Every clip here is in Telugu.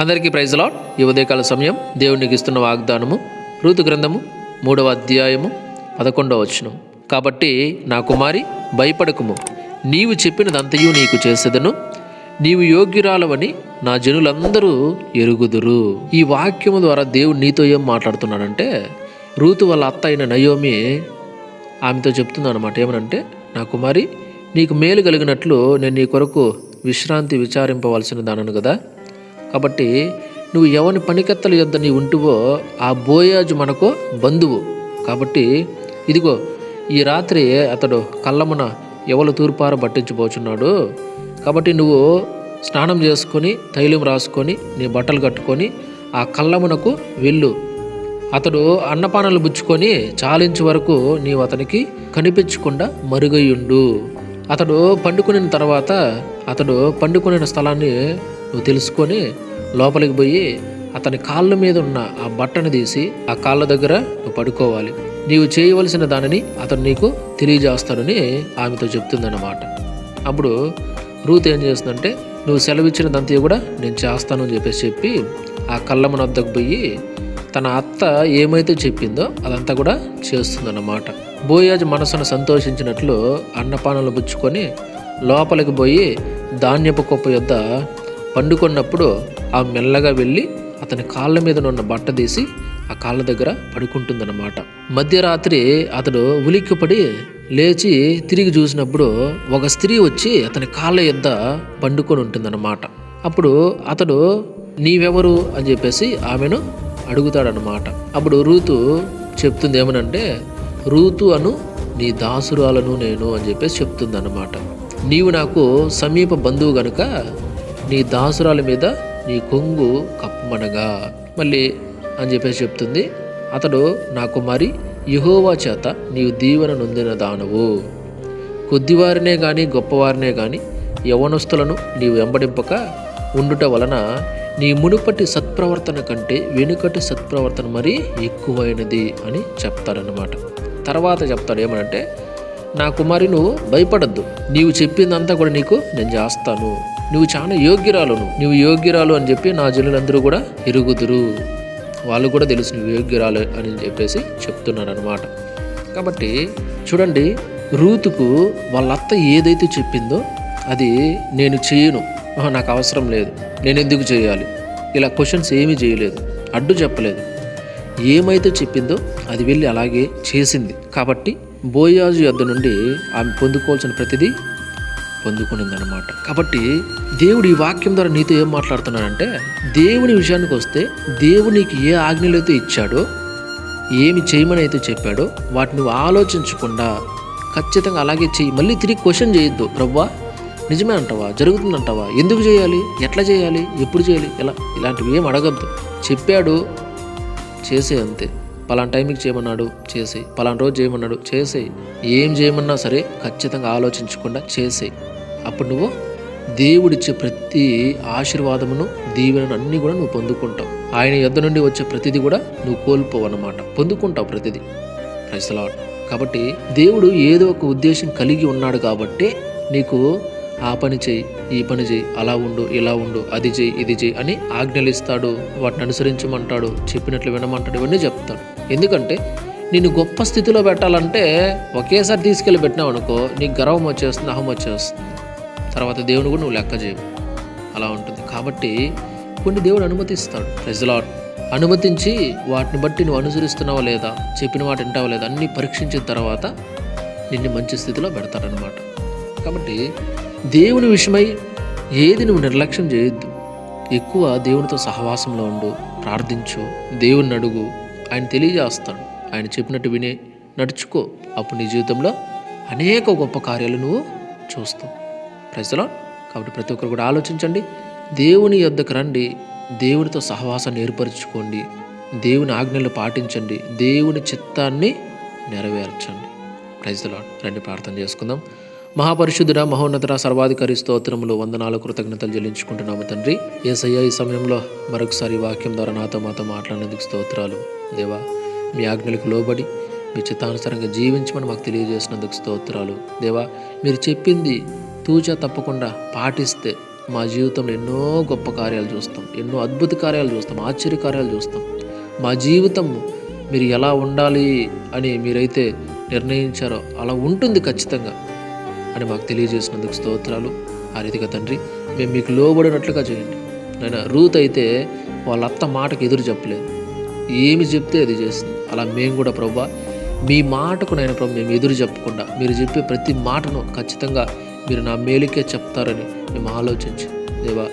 అందరికీ ప్రైజ్ లాడ్. ఈ ఉదయకాల సమయం దేవునికి ఇస్తున్న వాగ్దానము ఋతు గ్రంథము మూడవ అధ్యాయము పదకొండవ వచనం. కాబట్టి నా కుమారి భయపడకుము. నీవు చెప్పినదంతయు నీకు చేసేదను. నీవు యోగ్యురాలవని నా జనులందరూ ఎరుగుదురు. ఈ వాక్యము ద్వారా దేవుడు నీతో ఏం మాట్లాడుతున్నాడంటే రూతు వాళ్ళ అత్త అయిన నయోమి ఆమెతో చెప్తుంది అనమాట ఏమనంటే నా కుమారి నీకు మేలు కలిగినట్లు నేను నీ కొరకు విశ్రాంతి విచారింపవలసిన దానను కదా. కాబట్టి నువ్వు ఎవని పనికెత్తలు యొద్ద నీ ఉంటువో ఆ బోయాజు మనకు బంధువు. కాబట్టి ఇదిగో ఈ రాత్రి అతడు కళ్ళమున ఎవలు తూర్పార పట్టించిపోచున్నాడు కాబట్టి నువ్వు స్నానం చేసుకొని తైలం రాసుకొని నీ బట్టలు కట్టుకొని ఆ కళ్ళమునకు వెళ్ళు. అతడు అన్నపానాలు బుచ్చుకొని చాలించే వరకు నీవు అతనికి కనిపించకుండా మరుగయ్యుండు అతడు పండుకునిన తర్వాత అతడు పండుకునే స్థలాన్ని నువ్వు తెలుసుకొని లోపలికి పోయి అతని కాళ్ళ మీద ఉన్న ఆ బట్టను తీసి ఆ కాళ్ళ దగ్గర నువ్వు పడుకోవాలి. నీవు చేయవలసిన దానిని అతను నీకు తెలియజేస్తాడని ఆమెతో చెప్తుందన్నమాట. అప్పుడు రూత్ ఏం చేస్తుందంటే నువ్వు సెలవిచ్చినదంతా కూడా నేను చేస్తాను అని చెప్పేసి చెప్పి ఆ కళ్ళమ్మన వద్దకు పోయి తన అత్త ఏమైతే చెప్పిందో అదంతా కూడా చేస్తుందన్నమాట. బోయాజ్ మనసును సంతోషించినట్లు అన్నపానాలు పుచ్చుకొని లోపలికి పోయి ధాన్యపు కుప్ప యొద్ద పండుకున్నప్పుడు ఆ మెల్లగా వెళ్ళి అతని కాళ్ళ మీద ఉన్న బట్ట తీసి ఆ కాళ్ళ దగ్గర పడుకుంటుందన్నమాట. మధ్యరాత్రి అతడు ఉలిక్కిపడి లేచి తిరిగి చూసినప్పుడు ఒక స్త్రీ వచ్చి అతని కాళ్ళ యొద్ద పండుకొని ఉంటుందన్నమాట. అప్పుడు అతడు నీవెవరు? అని చెప్పేసి ఆమెను అడుగుతాడనమాట అప్పుడు రూతు చెప్తుంది ఏమనంటే రూతు అను నీ దాసురాలను నేను అని చెప్పేసి చెప్తుంది అన్నమాట నీవు నాకు సమీప బంధువు గనుక నీ దాసురాల మీద నీ కొంగు కప్పమనగా. మళ్ళీ అని చెప్పేసి చెప్తుంది. అతడు నా కుమారి యహోవా చేత నీవు దీవెన నొందిన దానవు. కొద్దివారినే కానీ గొప్పవారినే కానీ యవనస్తులను నీవు వెంబడింపక ఉండుట వలన నీ మునుపటి సత్ప్రవర్తన కంటే వెనుకటి సత్ప్రవర్తన మరీ ఎక్కువైనది అని చెప్తాడనమాట తర్వాత చెప్తాడు ఏమనంటే నా కుమారి నువ్వు భయపడద్దు. నీవు చెప్పిందంతా కూడా నీకు నేను చేస్తాను. నువ్వు చాలా యోగ్యురాలును. నువ్వు యోగ్యురాలు అని చెప్పి నా జనులందరూ కూడా ఎరుగుదురు. వాళ్ళు కూడా తెలుసు నువ్వు యోగ్యురాలు అని చెప్పేసి చెప్తున్నాడు అనమాట కాబట్టి చూడండి రూతుకు వాళ్ళ అత్త ఏదైతే చెప్పిందో అది నేను చేయను. నాకు అవసరం లేదు. నేను ఎందుకు చేయాలి? ఇలా క్వశ్చన్స్ ఏమీ చేయలేదు. అడ్డు చెప్పలేదు. ఏమైతే చెప్పిందో అది వెళ్ళి అలాగే చేసింది. కాబట్టి బోయాజు యొద్ద నుండి ఆమె పొందుకోవాల్సిన ప్రతిదీ పొందుకునిందనమాట కాబట్టి దేవుడు ఈ వాక్యం ద్వారా నీతో ఏం మాట్లాడుతున్నాడంటే దేవుని విషయానికి వస్తే దేవుడు నీకు ఏ ఆజ్ఞలైతే ఇచ్చాడో ఏమి చేయమని అయితే చెప్పాడో వాటిని నువ్వు ఆలోచించకుండా ఖచ్చితంగా అలాగే చెయ్యి. మళ్ళీ తిరిగి క్వశ్చన్ చేయొద్దు. ప్రవ్వా నిజమే అంటావా? జరుగుతుందంటావా ఎందుకు చేయాలి? ఎట్లా చేయాలి? ఎప్పుడు చేయాలి? ఎలా? ఇలాంటివి ఏం అడగద్దు. చెప్పాడు చేసే అంతే. పలానా టైంకి చేయమన్నాడు చేసేయి. పలానా రోజు చేయమన్నాడు చేసేయి. ఏం చేయమన్నా సరే ఖచ్చితంగా ఆలోచించకుండా చేసేయి. అప్పుడు నువ్వు దేవుడిచ్చే ప్రతి ఆశీర్వాదమును దీవెనను అన్నీ కూడా నువ్వు పొందుకుంటావు. ఆయన యొద్ నుండి వచ్చే ప్రతిదీ కూడా నువ్వు కోల్పోవు అన్నమాట. పొందుకుంటావు ప్రతిదీ. క్రైస్తలాడ్ కాబట్టి దేవుడు ఏదో ఒక ఉద్దేశం కలిగి ఉన్నాడు కాబట్టి నీకు ఆ పని చేయి ఈ పని చేయి అలా ఉండు ఇలా ఉండు అది చేయి ఇది చేయి అని ఆజ్ఞలు ఇస్తాడు వాటిని అనుసరించమంటాడు చెప్పినట్లు వినమంటాడు ఇవన్నీ చెప్తాడు. ఎందుకంటే నేను గొప్ప స్థితిలో పెట్టాలంటే ఒకేసారి తీసుకెళ్ళి పెట్టినావు అనుకో నీకు గర్వం వచ్చేస్తుంది అహం వచ్చేస్తుంది. తర్వాత దేవుని కూడా నువ్వు లెక్క చేయవు. అలా ఉంటుంది. కాబట్టి కొన్ని దేవుడు అనుమతిస్తాడు. ప్రజలాట్ అనుమతించి వాటిని బట్టి నువ్వు అనుసరిస్తున్నావా లేదా చెప్పిన మాట వింటావా లేదా అన్నీ పరీక్షించిన తర్వాత నిన్ను మంచి స్థితిలో పెడతాడనమాట కాబట్టి దేవుని విషయమై ఏది నువ్వు నిర్లక్ష్యం చేయొద్దు. ఎక్కువ దేవునితో సహవాసంలో ఉండు ప్రార్థించు దేవుణ్ణి అడుగు ఆయన తెలియజేస్తాడు. ఆయన చెప్పినట్టు వినే నడుచుకో. అప్పుడు నీ జీవితంలో అనేక గొప్ప కార్యాలు నువ్వు చూస్తావు. ప్రజలో కాబట్టి ప్రతి ఒక్కరు కూడా ఆలోచించండి. దేవుని యొద్దకు రండి. దేవునితో సహవాసాన్ని ఏర్పరచుకోండి. దేవుని ఆజ్ఞలు పాటించండి. దేవుని చిత్తాన్ని నెరవేర్చండి. ప్రజలో రండి ప్రార్థన చేసుకుందాం. మహాపరిశుద్ధుడ మహోన్నతర సర్వాధికారి స్తోత్రములు వందనాలు కృతజ్ఞతలు చెల్లించుకుంటున్నాము తండ్రి. ఏసయ్య ఈ సమయంలో మరొకసారి వాక్యం ద్వారా నాతో మాతో మాట్లాడినందుకు స్తోత్రాలు. దేవా మీ ఆజ్ఞలకు లోబడి మీ చిత్తానుసారంగా జీవించమని మాకు తెలియజేసినందుకు స్తోత్రాలు. దేవా మీరు చెప్పింది తూచా తప్పకుండా పాటిస్తే మా జీవితంలో ఎన్నో గొప్ప కార్యాలు చూస్తాం ఎన్నో అద్భుత కార్యాలు చూస్తాం ఆశ్చర్య కార్యాలు చూస్తాం. మా జీవితం మీరు ఎలా ఉండాలి అని మీరైతే నిర్ణయించారో అలా ఉంటుంది ఖచ్చితంగా అని మాకు తెలియజేసినందుకు స్తోత్రాలు. ఆ రీతిగా తండ్రి మేము మీకు లోబడినట్లుగా చేయండి. నేను రూత్ అయితే వాళ్ళ అత్త మాటకు ఎదురు చెప్పలేదు. ఏమి చెప్తే అది చేసింది. అలా మేము కూడా ప్రభా మీ మాటకు నేను ప్రభు మేము ఎదురు చెప్పకుండా మీరు చెప్పే ప్రతి మాటను ఖచ్చితంగా మీరు నా మేలుకే చెప్తారని మేము ఆలోచించి దేవా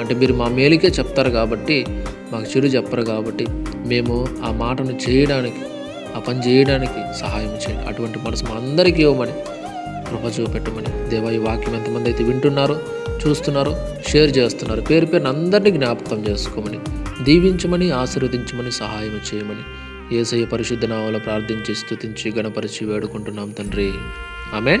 అంటే మీరు మా మేలుకే చెప్తారు కాబట్టి మాకు చెడు చెప్పరు కాబట్టి మేము ఆ మాటను చేయడానికి ఆ పని చేయడానికి సహాయం చేయండి. అటువంటి మనసు మా అందరికీ ఇవ్వమని కృప చూపెట్టమని దేవా ఈ వాక్యం ఎంతమంది అయితే వింటున్నారో చూస్తున్నారో షేర్ చేస్తున్నారు పేరు పేరున అందరినీ జ్ఞాపకం చేసుకోమని దీవించమని ఆశీర్వదించమని సహాయం చేయమని ఏసయ్య పరిశుద్ధ నామలో ప్రార్థించి స్థుతించి గణపరిచి వేడుకుంటున్నాం తండ్రి. ఆమెన్.